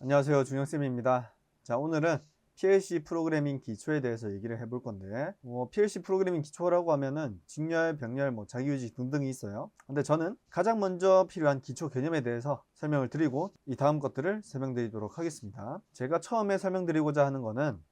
안녕하세요. 준영쌤입니다. 자 오늘은 PLC 프로그래밍 기초에 대해서 얘기를 해볼 건데 뭐 PLC 프로그래밍 기초라고 하면은 직렬, 병렬, 뭐 자기유지 등등이 있어요. 근데 저는 가장 먼저 필요한 기초 개념에 대해서 설명을 드리고 이 다음 것들을 설명드리도록 하겠습니다. 제가 처음에 설명드리고자 하는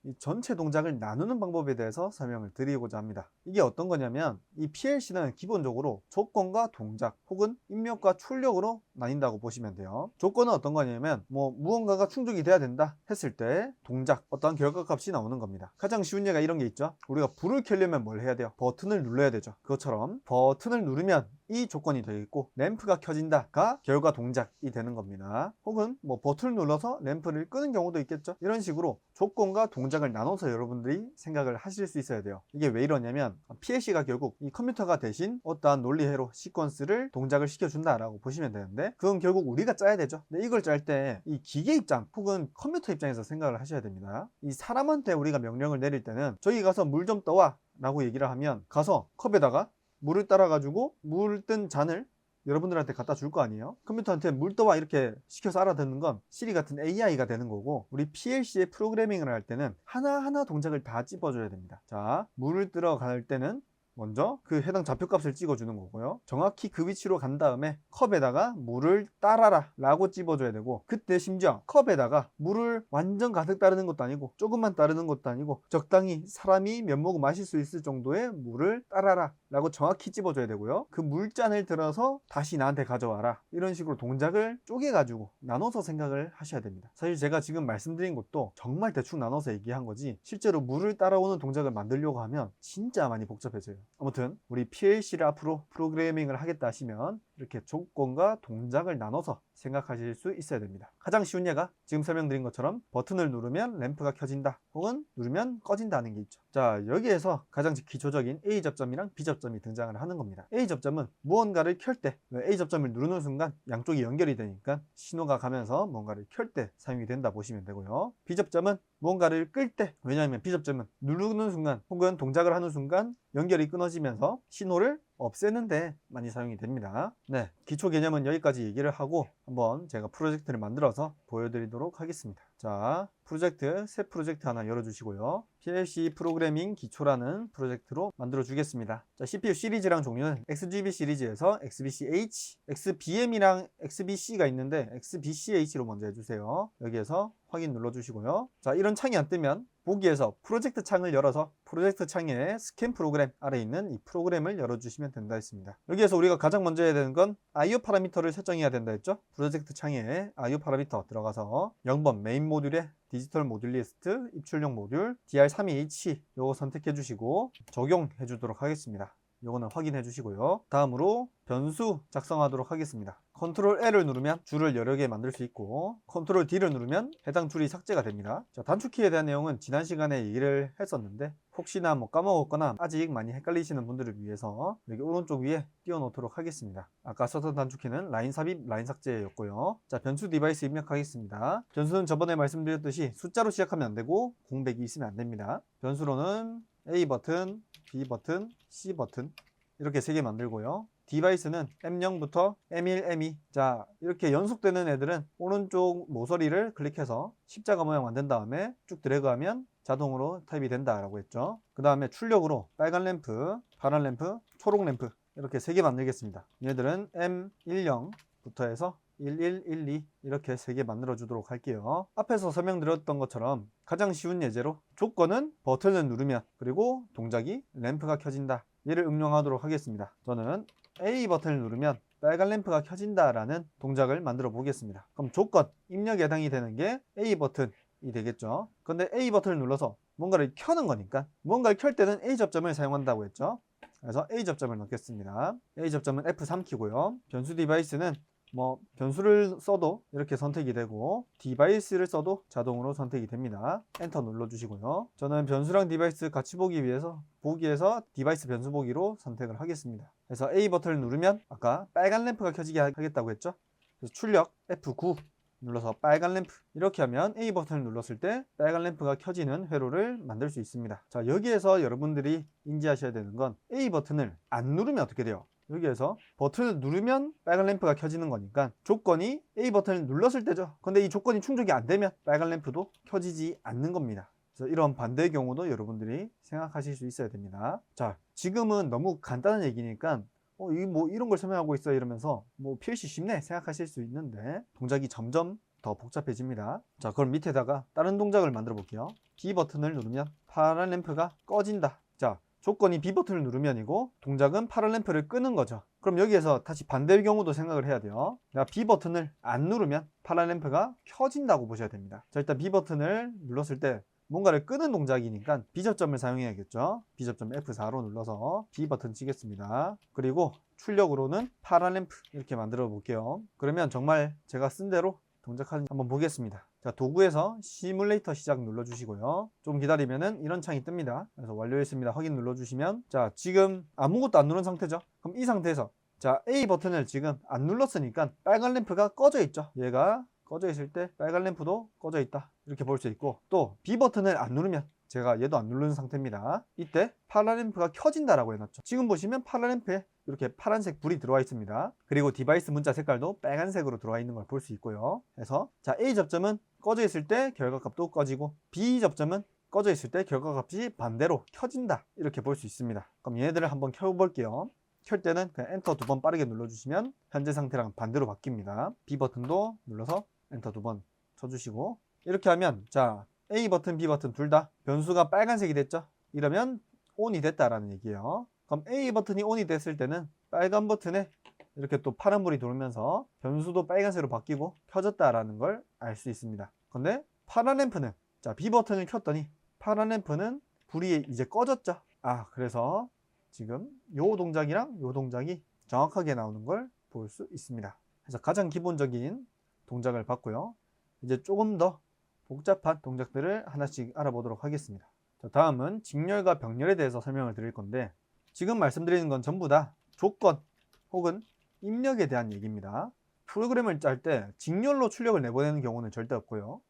이 전체 동작을 나누는 방법에 대해서 설명을 드리고자 합니다. 이게 어떤 거냐면 이 PLC는 기본적으로 조건과 동작 혹은 입력과 출력으로 나뉜다고 보시면 돼요. 조건은 어떤 거냐면 뭐 무언가가 충족이 돼야 된다 했을 때 동작 어떠한 결과값이 나오는 겁니다. 가장 쉬운 예가 이런 게 있죠. 우리가 불을 켜려면 뭘 해야 돼요? 버튼을 눌러야 되죠. 그것처럼 버튼을 누르면 이 조건이 되겠고 램프가 켜진다가 결과 동작이 되는 겁니다. 혹은 뭐 버튼을 눌러서 램프를 끄는 경우도 있겠죠? 이런 식으로 조건과 동작을 나눠서 여러분들이 생각을 하실 수 있어야 돼요. 이게 왜 이러냐면 PLC가 결국 이 컴퓨터가 대신 어떠한 논리회로 시퀀스를 동작을 시켜준다라고 보시면 되는데 그건 결국 우리가 짜야 되죠. 근데 이걸 짤 때 이 기계 입장 혹은 컴퓨터 입장에서 생각을 하셔야 됩니다. 이 사람한테 우리가 명령을 내릴 때는 저기 가서 물 좀 떠와 라고 얘기를 하면 가서 컵에다가 물을 따라 가지고 물 뜬 잔을 여러분들한테 갖다 줄 거 아니에요? 컴퓨터한테 물 떠와 이렇게 시켜서 알아듣는 건 시리 같은 AI가 되는 거고 우리 PLC의 프로그래밍을 할 때는 하나하나 동작을 다 찝어줘야 됩니다. 자 물을 뜨러 갈 때는 먼저 그 해당 좌표값을 찍어주는 거고요. 정확히 그 위치로 간 다음에 컵에다가 물을 따라라 라고 찝어줘야 되고 그때 심지어 컵에다가 물을 완전 가득 따르는 것도 아니고 조금만 따르는 것도 아니고 적당히 사람이 몇 모금 마실 수 있을 정도의 물을 따라라 라고 정확히 찝어줘야 되고요. 그 물잔을 들어서 다시 나한테 가져와라. 이런 식으로 동작을 쪼개가지고 나눠서 생각을 하셔야 됩니다. 사실 제가 지금 말씀드린 것도 정말 대충 나눠서 얘기한 거지 실제로 물을 따라오는 동작을 만들려고 하면 진짜 많이 복잡해져요 아무튼 우리 PLC를 앞으로 프로그래밍을 하겠다 하시면 이렇게 조건과 동작을 나눠서 생각하실 수 있어야 됩니다. 가장 쉬운 예가 지금 설명드린 것처럼 버튼을 누르면 램프가 켜진다 혹은 누르면 꺼진다는 게 있죠. 자 여기에서 가장 기초적인 A 접점이랑 B 접점이 등장을 하는 겁니다. A 접점은 무언가를 켤 때 A 접점을 누르는 순간 양쪽이 연결이 되니까 신호가 가면서 뭔가를 켤 때 사용이 된다 보시면 되고요. B 접점은 무언가를 끌 때 왜냐하면 B 접점은 누르는 순간 혹은 동작을 하는 순간 연결이 끊어지면서 신호를 없애는데 많이 사용이 됩니다. 네 기초 개념은 여기까지 얘기를 하고 한번 제가 프로젝트를 만들어서 보여드리도록 하겠습니다. 자 프로젝트 새 프로젝트 하나 열어주시고요 PLC 프로그래밍 기초라는 프로젝트로 만들어 주겠습니다 자 CPU 시리즈랑 종류는 XGB 시리즈에서 XBCH, XBM이랑 XBC가 있는데 XBCH로 먼저 해주세요 여기에서 확인 눌러주시고요 자 이런 창이 안 뜨면 보기에서 프로젝트 창을 열어서 프로젝트 창에 스캔 프로그램 아래 있는 이 프로그램을 열어주시면 된다 했습니다. 여기에서 우리가 가장 먼저 해야 되는 건 IO 파라미터를 설정해야 된다 했죠. 프로젝트 창에 IO 파라미터 들어가서 0번 메인 모듈에 디지털 모듈 리스트 입출력 모듈 DR32H 요거 선택해 주시고 적용해 주도록 하겠습니다. 요거는 확인해 주시고요. 다음으로 변수 작성하도록 하겠습니다. 컨트롤 L을 누르면 줄을 여러 개 만들 수 있고 컨트롤 D를 누르면 해당 줄이 삭제가 됩니다. 자, 단축키에 대한 내용은 지난 시간에 얘기를 했었는데 혹시나 뭐 까먹었거나 아직 많이 헷갈리시는 분들을 위해서 여기 오른쪽 위에 띄워놓도록 하겠습니다. 아까 썼던 단축키는 라인 삽입, 라인 삭제였고요. 자, 변수 디바이스 입력하겠습니다. 변수는 저번에 말씀드렸듯이 숫자로 시작하면 안 되고 공백이 있으면 안 됩니다. 변수로는 A 버튼, B 버튼, C 버튼 이렇게 세 개 만들고요. 디바이스는 M0부터 M1, M2 자 이렇게 연속되는 애들은 오른쪽 모서리를 클릭해서 십자가 모양 만든 다음에 쭉 드래그하면 자동으로 타입이 된다라고 했죠. 그 다음에 출력으로 빨간 램프, 파란 램프, 초록 램프 이렇게 세 개 만들겠습니다. 얘들은 M10부터 해서 11, 12 이렇게 세개 만들어 주도록 할게요. 앞에서 설명드렸던 것처럼 가장 쉬운 예제로 조건은 버튼을 누르면 그리고 동작이 램프가 켜진다. 얘를 응용하도록 하겠습니다. 저는 A 버튼을 누르면 빨간 램프가 켜진다라는 동작을 만들어 보겠습니다. 그럼 조건, 입력에 해당이 되는 게 A 버튼이 되겠죠. 근데 A 버튼을 눌러서 뭔가를 켜는 거니까 뭔가를 켤 때는 A 접점을 사용한다고 했죠. 그래서 A 접점을 넣겠습니다. A 접점은 F3 키고요. 변수 디바이스는 뭐 변수를 써도 이렇게 선택이 되고 디바이스를 써도 자동으로 선택이 됩니다. 엔터 눌러 주시고요. 저는 변수랑 디바이스 같이 보기 위해서 보기에서 디바이스 변수 보기로 선택을 하겠습니다. 그래서 A 버튼을 누르면 아까 빨간 램프가 켜지게 하겠다고 했죠? 그래서 출력 F9 눌러서 빨간 램프. 이렇게 하면 A 버튼을 눌렀을 때 빨간 램프가 켜지는 회로를 만들 수 있습니다. 자 여기에서 여러분들이 인지하셔야 되는 건 A 버튼을 안 누르면 어떻게 돼요 여기에서 버튼을 누르면 빨간 램프가 켜지는 거니까 조건이 A 버튼을 눌렀을 때죠. 근데 이 조건이 충족이 안 되면 빨간 램프도 켜지지 않는 겁니다. 그래서 이런 반대의 경우도 여러분들이 생각하실 수 있어야 됩니다. 자, 지금은 너무 간단한 얘기니까 어, 이 뭐 이런 걸 설명하고 있어 이러면서 뭐 PLC 쉽네 생각하실 수 있는데 동작이 점점 더 복잡해집니다. 자, 그럼 밑에다가 다른 동작을 만들어 볼게요. B 버튼을 누르면 파란 램프가 꺼진다. 자, 조건이 B 버튼을 누르면이고 동작은 파란 램프를 끄는 거죠. 그럼 여기에서 다시 반대의 경우도 생각을 해야 돼요. 내가 B 버튼을 안 누르면 파란 램프가 켜진다고 보셔야 됩니다. 자, 일단 B 버튼을 눌렀을 때 뭔가를 끄는 동작이니까 B접점을 사용해야겠죠. B접점 F4로 눌러서 B 버튼 치겠습니다. 그리고 출력으로는 파란 램프 이렇게 만들어 볼게요. 그러면 정말 제가 쓴 대로 동작하는지 한번 보겠습니다. 자, 도구에서 시뮬레이터 시작 눌러주시고요. 좀 기다리면은 이런 창이 뜹니다. 그래서 완료했습니다. 확인 눌러주시면 자, 지금 아무것도 안 누른 상태죠. 그럼 이 상태에서 자, A 버튼을 지금 안 눌렀으니까 빨간 램프가 꺼져 있죠. 얘가 꺼져 있을 때 빨간 램프도 꺼져 있다. 이렇게 볼 수 있고 또 B 버튼을 안 누르면 제가 얘도 안 누르는 상태입니다. 이때 파란 램프가 켜진다라고 해놨죠. 지금 보시면 파란 램프에 이렇게 파란색 불이 들어와 있습니다. 그리고 디바이스 문자 색깔도 빨간색으로 들어와 있는 걸 볼 수 있고요. 그래서 자 A 접점은 꺼져 있을 때 결과값도 꺼지고 B 접점은 꺼져 있을 때 결과값이 반대로 켜진다 이렇게 볼 수 있습니다. 그럼 얘네들을 한번 켜볼게요. 켤 때는 그냥 엔터 두 번 빠르게 눌러주시면 현재 상태랑 반대로 바뀝니다. B 버튼도 눌러서 엔터 두 번 쳐주시고 이렇게 하면 자 A 버튼, B 버튼 둘 다 변수가 빨간색이 됐죠? 이러면 ON이 됐다라는 얘기예요. 그럼 A 버튼이 ON이 됐을 때는 빨간 버튼에 이렇게 또 파란불이 돌면서 변수도 빨간색으로 바뀌고 켜졌다라는 걸 알 수 있습니다. 근데 파란 램프는 자 B 버튼을 켰더니 파란 램프는 불이 이제 꺼졌죠. 아 그래서 지금 요 동작이랑 요 동작이 정확하게 나오는 걸 볼 수 있습니다. 그래서 가장 기본적인 동작을 봤고요. 이제 조금 더 복잡한 동작들을 하나씩 알아보도록 하겠습니다. 자, 다음은 직렬과 병렬에 대해서 설명을 드릴 건데 지금 말씀드리는 건 전부 다 조건 혹은 입력에 대한 얘기입니다. 프로그램을 짤 때 직렬로 출력을 내보내는 경우는 절대 없고요.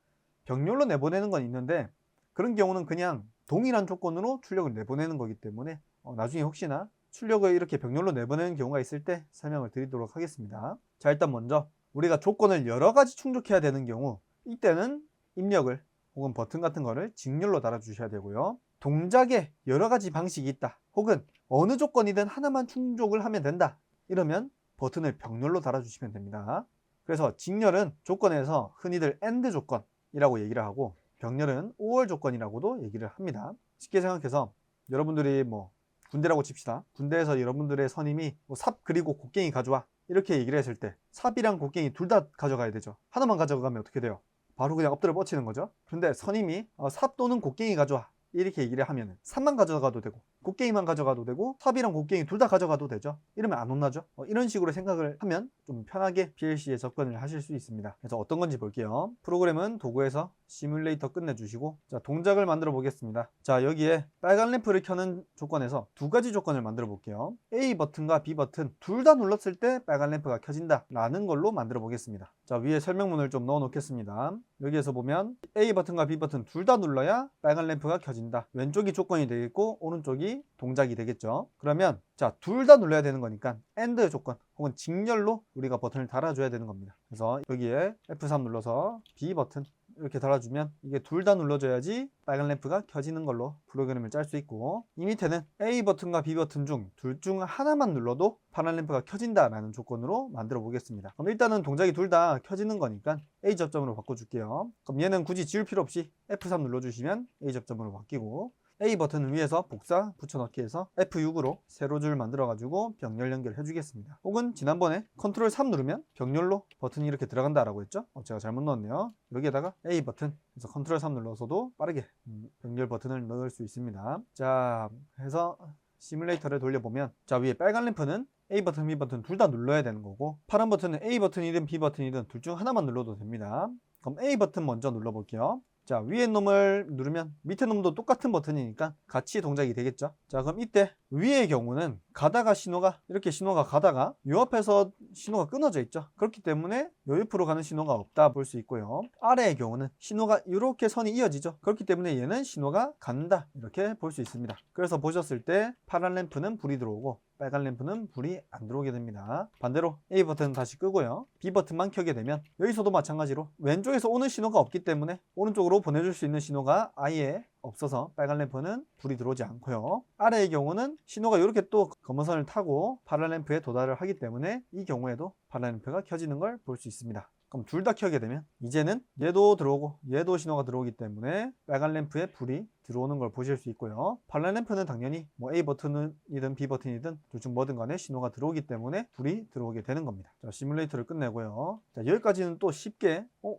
병렬로 내보내는 건 있는데 그런 경우는 그냥 동일한 조건으로 출력을 내보내는 거기 때문에 어, 나중에 혹시나 출력을 이렇게 병렬로 내보내는 경우가 있을 때 설명을 드리도록 하겠습니다. 자 일단 먼저 우리가 조건을 여러 가지 충족해야 되는 경우 이때는 입력을 혹은 버튼 같은 거를 직렬로 달아주셔야 되고요. 동작에 여러 가지 방식이 있다. 혹은 어느 조건이든 하나만 충족을 하면 된다. 이러면 버튼을 병렬로 달아주시면 됩니다. 그래서 직렬은 조건에서 흔히들 AND 조건이라고 얘기를 하고 병렬은 OR 조건이라고도 얘기를 합니다. 쉽게 생각해서 여러분들이 뭐 군대라고 칩시다. 군대에서 여러분들의 선임이 뭐 삽 그리고 곡괭이 가져와 이렇게 얘기를 했을 때 삽이랑 곡괭이 둘 다 가져가야 되죠. 하나만 가져가면 어떻게 돼요? 바로 그냥 엎드려 뻗치는 거죠. 그런데 선임이 어, 삽 또는 곡괭이 가져와 이렇게 얘기를 하면 삽만 가져가도 되고 곡괭이만 가져가도 되고 삽이랑 곡괭이 둘 다 가져가도 되죠. 이러면 안 혼나죠. 어, 이런 식으로 생각을 하면 좀 편하게 PLC에 접근을 하실 수 있습니다. 그래서 어떤 건지 볼게요. 프로그램은 도구에서 시뮬레이터 끝내주시고 자 동작을 만들어 보겠습니다. 자 여기에 빨간 램프를 켜는 조건에서 두 가지 조건을 만들어 볼게요. A 버튼과 B 버튼 둘 다 눌렀을 때 빨간 램프가 켜진다 라는 걸로 만들어 보겠습니다. 자 위에 설명문을 좀 넣어 놓겠습니다. 여기에서 보면 A 버튼과 B 버튼 둘 다 눌러야 빨간 램프가 켜진다. 왼쪽이 조건이 되겠고 오른쪽이 동작이 되겠죠. 그러면 자 둘 다 눌러야 되는 거니까 AND 조건 혹은 직렬로 우리가 버튼을 달아줘야 되는 겁니다. 그래서 여기에 F3 눌러서 B 버튼 이렇게 달아주면 이게 둘 다 눌러줘야지 빨간 램프가 켜지는 걸로 프로그램을 짤 수 있고 이 밑에는 A 버튼과 B 버튼 중 둘 중 하나만 눌러도 파란 램프가 켜진다라는 조건으로 만들어 보겠습니다. 그럼 일단은 동작이 둘 다 켜지는 거니까 A 접점으로 바꿔줄게요. 그럼 얘는 굳이 지울 필요 없이 F3 눌러주시면 A 접점으로 바뀌고 A 버튼을 위해서 복사 붙여넣기 해서 F6으로 세로 줄 만들어 가지고 병렬 연결해 주겠습니다. 혹은 지난번에 컨트롤 3 누르면 병렬로 버튼이 이렇게 들어간다라고 했죠? 어, 제가 잘못 넣었네요. 여기에다가 A 버튼 그래서 컨트롤 3 눌러서도 빠르게 음, 병렬 버튼을 넣을 수 있습니다. 자 해서 시뮬레이터를 돌려보면 자 위에 빨간 램프는 A 버튼, B 버튼 둘 다 눌러야 되는 거고 파란 버튼은 A 버튼이든 B 버튼이든 둘 중 하나만 눌러도 됩니다. 그럼 A 버튼 먼저 눌러볼게요 자 위에 놈을 누르면 밑에 놈도 똑같은 버튼이니까 같이 동작이 되겠죠? 자 그럼 이때 위의 경우는 가다가 신호가 이렇게 신호가 가다가 요 앞에서 신호가 끊어져 있죠. 그렇기 때문에 요 옆으로 가는 신호가 없다 볼 수 있고요. 아래의 경우는 신호가 이렇게 선이 이어지죠. 그렇기 때문에 얘는 신호가 간다 이렇게 볼 수 있습니다. 그래서 보셨을 때 파란 램프는 불이 들어오고 빨간 램프는 불이 안 들어오게 됩니다. 반대로 A 버튼 다시 끄고요. B 버튼만 켜게 되면 여기서도 마찬가지로 왼쪽에서 오는 신호가 없기 때문에 오른쪽으로 보내줄 수 있는 신호가 아예 없어서 빨간 램프는 불이 들어오지 않고요. 아래의 경우는 신호가 이렇게 또 검은 선을 타고 파란 램프에 도달을 하기 때문에 이 경우에도 파란 램프가 켜지는 걸 볼 수 있습니다. 그럼 둘 다 켜게 되면 이제는 얘도 들어오고 얘도 신호가 들어오기 때문에 빨간 램프에 불이 들어오는 걸 보실 수 있고요. 파란 램프는 당연히 뭐 A 버튼이든 B 버튼이든 둘 중 뭐든 간에 신호가 들어오기 때문에 불이 들어오게 되는 겁니다. 자, 시뮬레이터를 끝내고요. 자, 여기까지는 또 쉽게 어,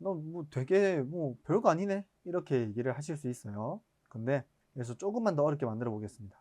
너 뭐 되게 뭐 별거 아니네 이렇게 얘기를 하실 수 있어요. 근데 그래서 조금만 더 어렵게 만들어 보겠습니다.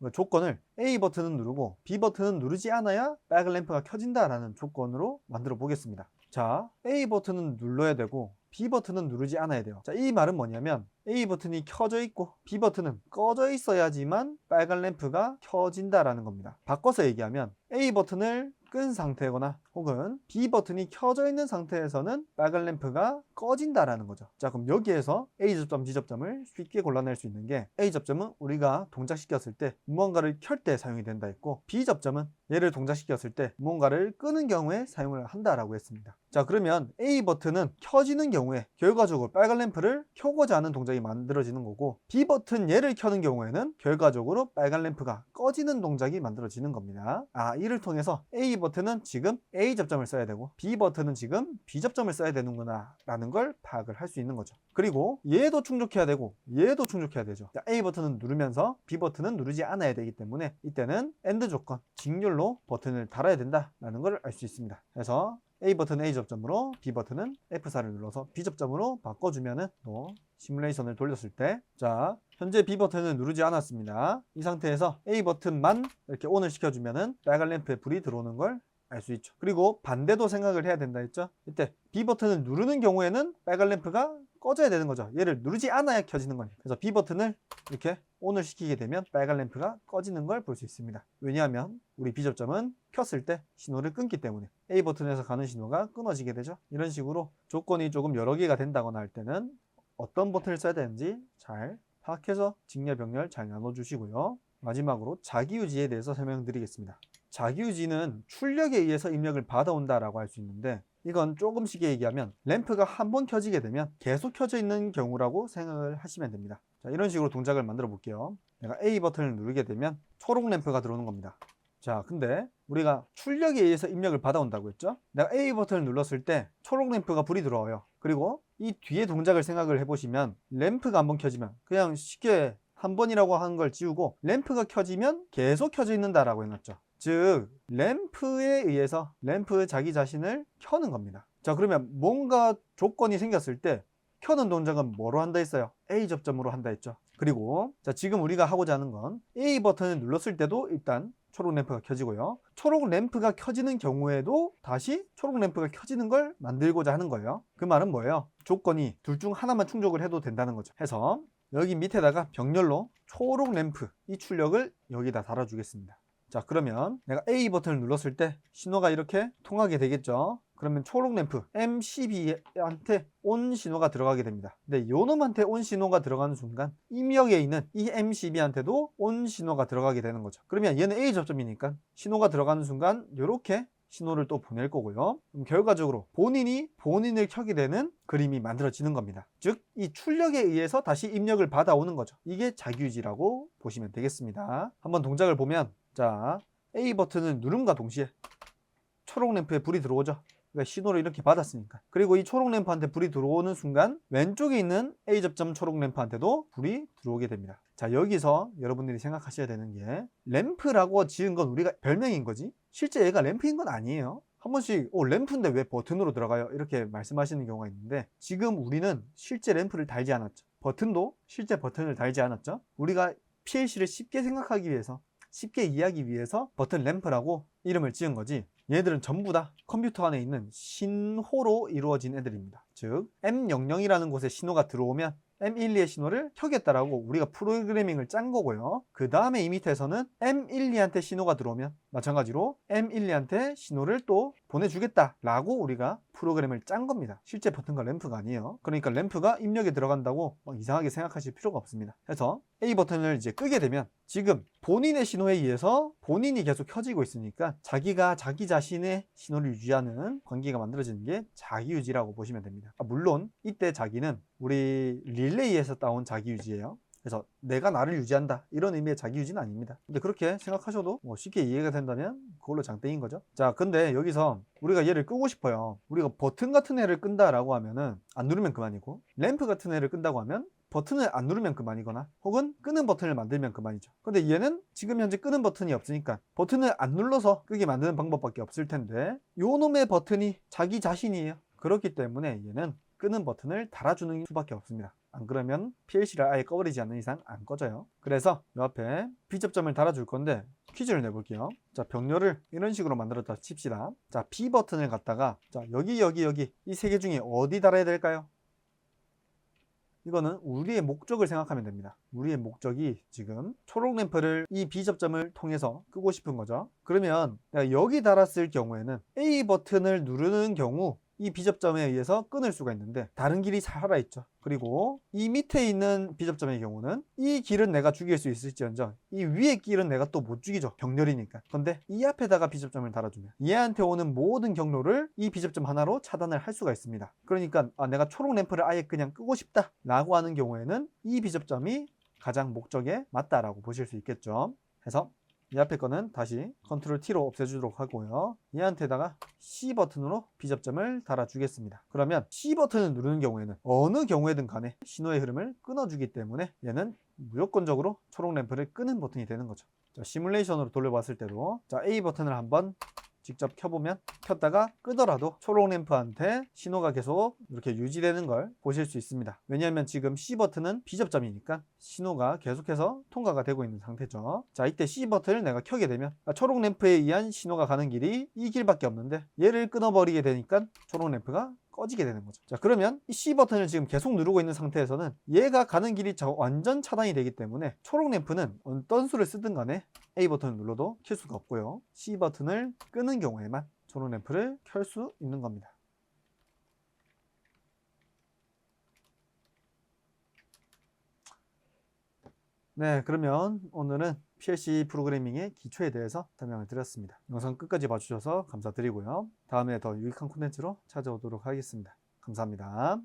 그 조건을 A 버튼은 누르고 B 버튼은 누르지 않아야 빨간 램프가 켜진다 라는 조건으로 만들어 보겠습니다. 자, A 버튼은 눌러야 되고 B 버튼은 누르지 않아야 돼요. 자, 이 말은 뭐냐면 A 버튼이 켜져 있고 B 버튼은 꺼져 있어야지만 빨간 램프가 켜진다라는 겁니다. 바꿔서 얘기하면 A 버튼을 끈 상태거나 혹은 B 버튼이 켜져 있는 상태에서는 빨간 램프가 꺼진다라는 거죠. 자, 그럼 여기에서 A 접점, B 접점을 쉽게 골라낼 수 있는 게 A 접점은 우리가 동작시켰을 때 무언가를 켤 때 사용이 된다 했고 B 접점은 얘를 동작시켰을 때 무언가를 끄는 경우에 사용을 한다라고 했습니다. 자, 그러면 A 버튼은 켜지는 경우에 결과적으로 빨간 램프를 켜고자 하는 동작이 만들어지는 거고 B 버튼 얘를 켜는 경우에는 결과적으로 빨간 램프가 꺼지는 동작이 만들어지는 겁니다. 아, 이를 통해서 A 버튼은 지금 A 접점을 써야 되고 B 버튼은 지금 B 접점을 써야 되는구나 라는 걸 파악을 할 수 있는 거죠. 그리고 얘도 충족해야 되고 얘도 충족해야 되죠. 자, A 버튼은 누르면서 B 버튼은 누르지 않아야 되기 때문에 이때는 AND 조건, 직렬로 버튼을 달아야 된다 라는 걸 알 수 있습니다. 그래서 A 버튼 A 접점으로 B 버튼은 F4를 눌러서 B 접점으로 바꿔주면은 또 시뮬레이션을 돌렸을 때 자 현재 B 버튼을 누르지 않았습니다. 이 상태에서 A 버튼만 이렇게 ON을 시켜주면은 빨간 램프에 불이 들어오는 걸 알 수 있죠. 그리고 반대도 생각을 해야 된다 했죠. 이때 B 버튼을 누르는 경우에는 빨간 램프가 꺼져야 되는 거죠. 얘를 누르지 않아야 켜지는 거예요. 그래서 B 버튼을 이렇게 ON을 시키게 되면 빨간 램프가 꺼지는 걸 볼 수 있습니다. 왜냐하면 우리 B 접점은 켰을 때 신호를 끊기 때문에 A 버튼에서 가는 신호가 끊어지게 되죠. 이런 식으로 조건이 조금 여러 개가 된다거나 할 때는 어떤 버튼을 써야 되는지 잘 파악해서 직렬 병렬 잘 나눠주시고요. 마지막으로 자기유지에 대해서 설명드리겠습니다. 자기유지는 출력에 의해서 입력을 받아온다라고 할 수 있는데 이건 조금씩 얘기하면 램프가 한 번 켜지게 되면 계속 켜져 있는 경우라고 생각을 하시면 됩니다. 자, 이런 식으로 동작을 만들어 볼게요. 내가 A 버튼을 누르게 되면 초록 램프가 들어오는 겁니다. 자, 근데 우리가 출력에 의해서 입력을 받아온다고 했죠? 내가 A 버튼을 눌렀을 때 초록 램프가 불이 들어와요. 그리고 이 뒤에 동작을 생각을 해보시면 램프가 한번 켜지면 그냥 쉽게 한 번이라고 하는 걸 지우고 램프가 켜지면 계속 켜져 있는다라고 해놨죠. 즉 램프에 의해서 램프 자기 자신을 켜는 겁니다. 자 그러면 뭔가 조건이 생겼을 때 켜는 동작은 뭐로 한다 했어요? A 접점으로 한다 했죠. 그리고 자 지금 우리가 하고자 하는 건 A 버튼을 눌렀을 때도 일단 초록 램프가 켜지고요. 초록 램프가 켜지는 경우에도 다시 초록 램프가 켜지는 걸 만들고자 하는 거예요. 그 말은 뭐예요? 조건이 둘 중 하나만 충족을 해도 된다는 거죠. 해서 여기 밑에다가 병렬로 초록 램프 이 출력을 여기다 달아주겠습니다. 자 그러면 내가 A 버튼을 눌렀을 때 신호가 이렇게 통하게 되겠죠. 그러면 초록 램프 M12한테 온 신호가 들어가게 됩니다. 근데 요 놈한테 온 신호가 들어가는 순간 입력에 있는 이 M12한테도 온 신호가 들어가게 되는 거죠. 그러면 얘는 A 접점이니까 신호가 들어가는 순간 이렇게 신호를 또 보낼 거고요. 그럼 결과적으로 본인이 본인을 켜게 되는 그림이 만들어지는 겁니다. 즉, 이 출력에 의해서 다시 입력을 받아오는 거죠. 이게 자기유지라고 보시면 되겠습니다. 한번 동작을 보면, 자, A 버튼을 누름과 동시에 초록 램프에 불이 들어오죠. 그러니까 신호를 이렇게 받았으니까. 그리고 이 초록 램프한테 불이 들어오는 순간 왼쪽에 있는 A 접점 초록 램프한테도 불이 들어오게 됩니다. 자, 여기서 여러분들이 생각하셔야 되는 게 램프라고 지은 건 우리가 별명인 거지. 실제 얘가 램프인 건 아니에요. 한 번씩 어, 램프인데 왜 버튼으로 들어가요? 이렇게 말씀하시는 경우가 있는데 지금 우리는 실제 램프를 달지 않았죠. 버튼도 실제 버튼을 달지 않았죠. 우리가 PLC를 쉽게 생각하기 위해서 쉽게 이해하기 위해서 버튼 램프라고 이름을 지은 거지 얘들은 전부 다 컴퓨터 안에 있는 신호로 이루어진 애들입니다. 즉 M00이라는 곳에 신호가 들어오면 M12의 신호를 켜겠다라고 우리가 프로그래밍을 짠 거고요. 그 다음에 이 밑에서는 M12한테 신호가 들어오면 마찬가지로 M12한테 신호를 또 보내주겠다라고 우리가 프로그램을 짠 겁니다. 실제 버튼과 램프가 아니에요. 그러니까 램프가 입력에 들어간다고 막 이상하게 생각하실 필요가 없습니다. 그래서 A 버튼을 이제 끄게 되면 지금 본인의 신호에 의해서 본인이 계속 켜지고 있으니까 자기가 자기 자신의 신호를 유지하는 관계가 만들어지는 게 자기 유지라고 보시면 됩니다. 아, 물론 이때 자기는 우리 릴레이에서 따온 자기 유지예요. 그래서 내가 나를 유지한다 이런 의미의 자기 유지는 아닙니다. 근데 그렇게 생각하셔도 뭐 쉽게 이해가 된다면 그걸로 장땡인 거죠. 자, 근데 여기서 우리가 얘를 끄고 싶어요. 우리가 버튼 같은 애를 끈다 라고 하면은 안 누르면 그만이고 램프 같은 애를 끈다고 하면 버튼을 안 누르면 그만이거나 혹은 끄는 버튼을 만들면 그만이죠. 근데 얘는 지금 현재 끄는 버튼이 없으니까 버튼을 안 눌러서 끄게 만드는 방법밖에 없을 텐데 요 놈의 버튼이 자기 자신이에요. 그렇기 때문에 얘는 끄는 버튼을 달아주는 수밖에 없습니다. 안 그러면 PLC를 아예 꺼버리지 않는 이상 안 꺼져요. 그래서 요 앞에 B접점을 달아줄 건데 퀴즈를 내볼게요. 자, 병렬을 이런 식으로 만들었다 칩시다. 자, B 버튼을 갖다가 자, 여기 여기 여기 이 세 개 중에 어디 달아야 될까요? 이거는 우리의 목적을 생각하면 됩니다. 우리의 목적이 지금 초록 램프를 이 B접점을 통해서 끄고 싶은 거죠. 그러면 여기 달았을 경우에는 A 버튼을 누르는 경우 이 B접점에 의해서 끊을 수가 있는데 다른 길이 살아있죠. 그리고 이 밑에 있는 B접점의 경우는 이 길은 내가 죽일 수 있을지언정 이 위에 길은 내가 또 못 죽이죠. 경렬이니까. 근데 이 앞에다가 B접점을 달아주면 얘한테 오는 모든 경로를 이 B접점 하나로 차단을 할 수가 있습니다. 그러니까 아, 내가 초록 램프를 아예 그냥 끄고 싶다 라고 하는 경우에는 이 B접점이 가장 목적에 맞다라고 보실 수 있겠죠. 그래서 이 앞에 거는 다시 컨트롤 T로 없애주도록 하고요. 얘한테다가 C 버튼으로 B접점을 달아주겠습니다. 그러면 C 버튼을 누르는 경우에는 어느 경우에든 간에 신호의 흐름을 끊어주기 때문에 얘는 무조건적으로 초록 램프를 끄는 버튼이 되는 거죠. 자, 시뮬레이션으로 돌려봤을 때도 자, A 버튼을 한번 직접 켜보면 켰다가 끄더라도 초록 램프한테 신호가 계속 이렇게 유지되는 걸 보실 수 있습니다. 왜냐하면 지금 C 버튼은 B접점이니까 신호가 계속해서 통과가 되고 있는 상태죠. 자, 이때 C 버튼을 내가 켜게 되면 아, 초록 램프에 의한 신호가 가는 길이 이 길밖에 없는데 얘를 끊어버리게 되니까 초록 램프가 꺼지게 되는 거죠. 자, 그러면 이 C 버튼을 지금 계속 누르고 있는 상태에서는 얘가 가는 길이 저- 완전 차단이 되기 때문에 초록 램프는 어떤 수를 쓰든 간에 A 버튼을 눌러도 켤 수가 없고요. C 버튼을 끄는 경우에만 초록 램프를 켤 수 있는 겁니다. 네, 그러면 오늘은 PLC 프로그래밍의 기초에 대해서 설명을 드렸습니다. 영상 끝까지 봐주셔서 감사드리고요. 다음에 더 유익한 콘텐츠로 찾아오도록 하겠습니다. 감사합니다.